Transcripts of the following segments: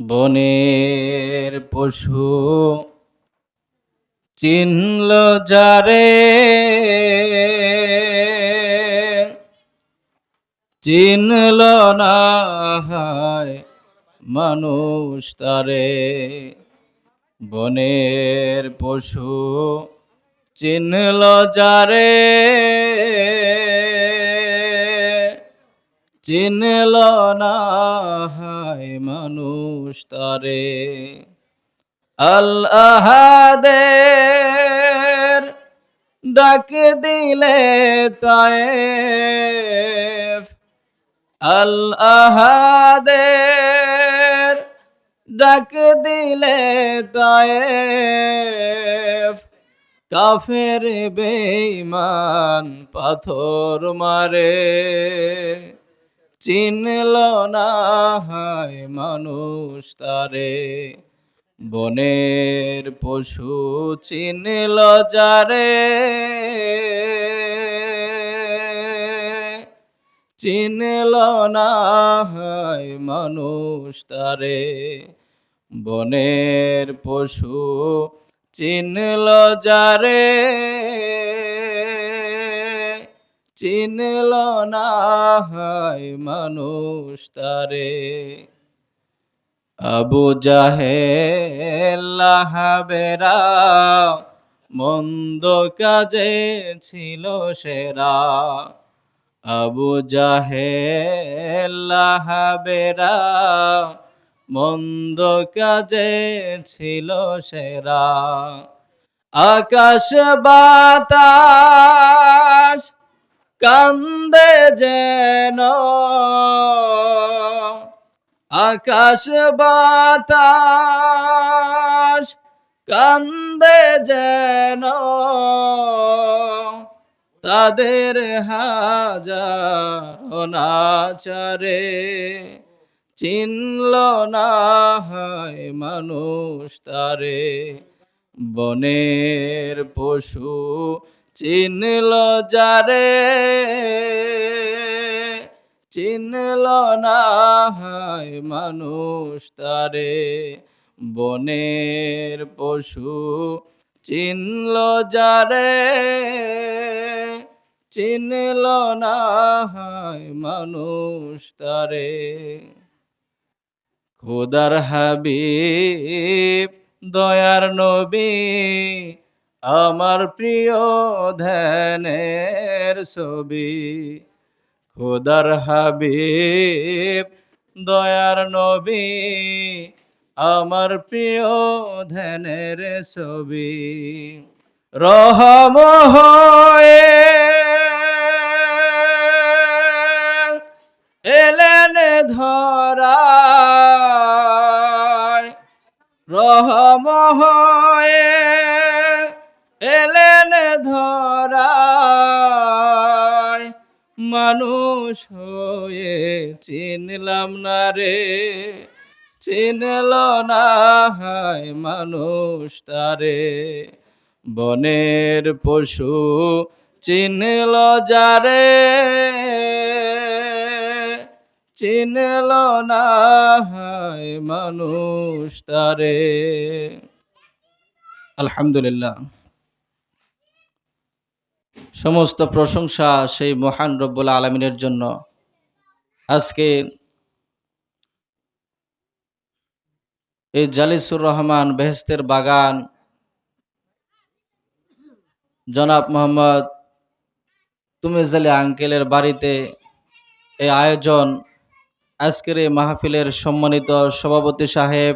বনের পশু চিনল যারে। চিনল না হায় মানুষ তারে। বনের পশু চিনল যারে। চিনল না হায় মানুষ তারে। আল আহাদের ডাক দিলে তায়েফ। আল আহাদের ডাক দিলে তায়েফ। কাফের বেঈমান পাথর মারে। চিনল না হায় মানুষ তারে। বনের পশু চিনল যারে। চিনল না হায় মানুষ তারে। বনের পশু চিনল যারে। চিনল না হায় মানুষ তারে। আবু জাহেলাহাবেরা মন্দ কাজে ছিল সেরা। আবু জাহেলাহাবেরা মন্দ কাজে ছিল সেরা। আকাশ বাতাস কান্দে যেন। আকাশ বাতাস কান্দে যেন। তাদের হাজার নাচারে চিনল না হয় মানুষ তারে। বনের পশু চিনল যারে চিনল না হায় মানুষ তারে। বনের পশু চিনল যারে চিনল না হায় মানুষ তারে। খোদার হাবিব, দয়ার নবী আমার প্রিয় ধ্যানের ছবি। খোদার হাবিব, দয়ার নবী, আমার প্রিয় ধ্যানের ছবি। রহম হয়ে এলেন ধরায়। রহম হয়ে মানুষ হয়ে চিনলাম না রে। চিনল না হায় মানুষ তারে। বনের পশু চিনল যারে। চিনল না হায় মানুষ তারে। আলহামদুলিল্লাহ। সমস্ত প্রশংসা সেই মহান রব্বুল আলমিনের জন্য। আজকে এই জালিসুর রহমান বেহেস্তের বাগান, জনাব মোহাম্মদ তুমিজ আলী আঙ্কেলের বাড়িতে এই আয়োজন, আজকের এই মাহফিলের সম্মানিত সভাপতি সাহেব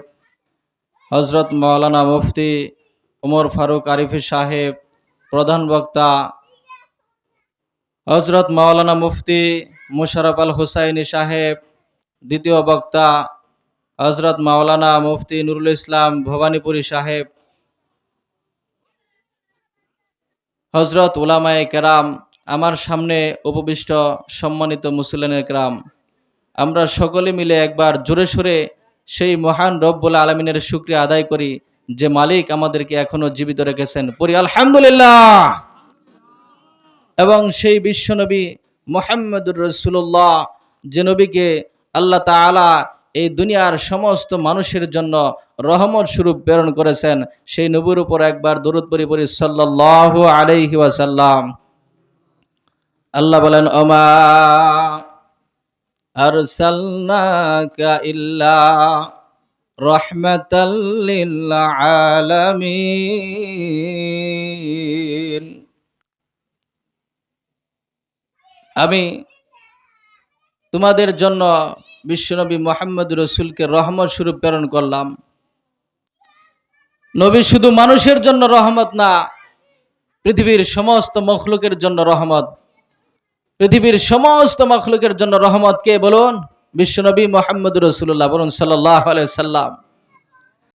হজরত মাওলানা মুফতি ওমর ফারুক আরিফি সাহেব, প্রধান বক্তা হজরত মাওলানা মুফতি মুশারফ আল হুসাইনি সাহেব, দ্বিতীয় বক্তা হজরত মাওলানা মুফতি নুরুল ইসলাম ভবানীপুরী সাহেব, হজরত উলামায়ে কেরাম, আমার সামনে উপবিষ্ট সম্মানিত মুসলিনের কেরাম। আমরা সকলে মিলে একবার জোরে সোরে সেই মহান রব্বুল আলমিনের শুক্রিয়া আদায় করি যে মালিক আমাদেরকে এখনও জীবিত রেখেছেন। পড়ি, আলহামদুলিল্লাহ! এবং সেই বিশ্বনবী মোহাম্মদুর রসুল্লাহ যে নবীকে আল্লাহ তালা এই দুনিয়ার সমস্ত মানুষের জন্য রহমত স্বরূপ প্রেরণ করেছেন, সেই নবীর উপর একবার দরুদ পরি সাল্লাল্লাহু আলাইহি ওয়াসাল্লাম। আল্লাহ বলেন, ওমা আরসালনাকা ইল্লা রহমাতাল লিল আলামিন। আমি তোমাদের জন্য বিশ্বনবী মোহাম্মদ রসুলকে রহমত স্বরূপ প্রেরণ করলাম। নবী শুধু মানুষের জন্য রহমত না, পৃথিবীর সমস্ত মখলুকের জন্য রহমত। পৃথিবীর সমস্ত মখলুকের জন্য রহমত কে বলুন? বিশ্বনবী মোহাম্মদ রসুল্লাহ বলুন সাল্লাহ আলাই সাল্লাম।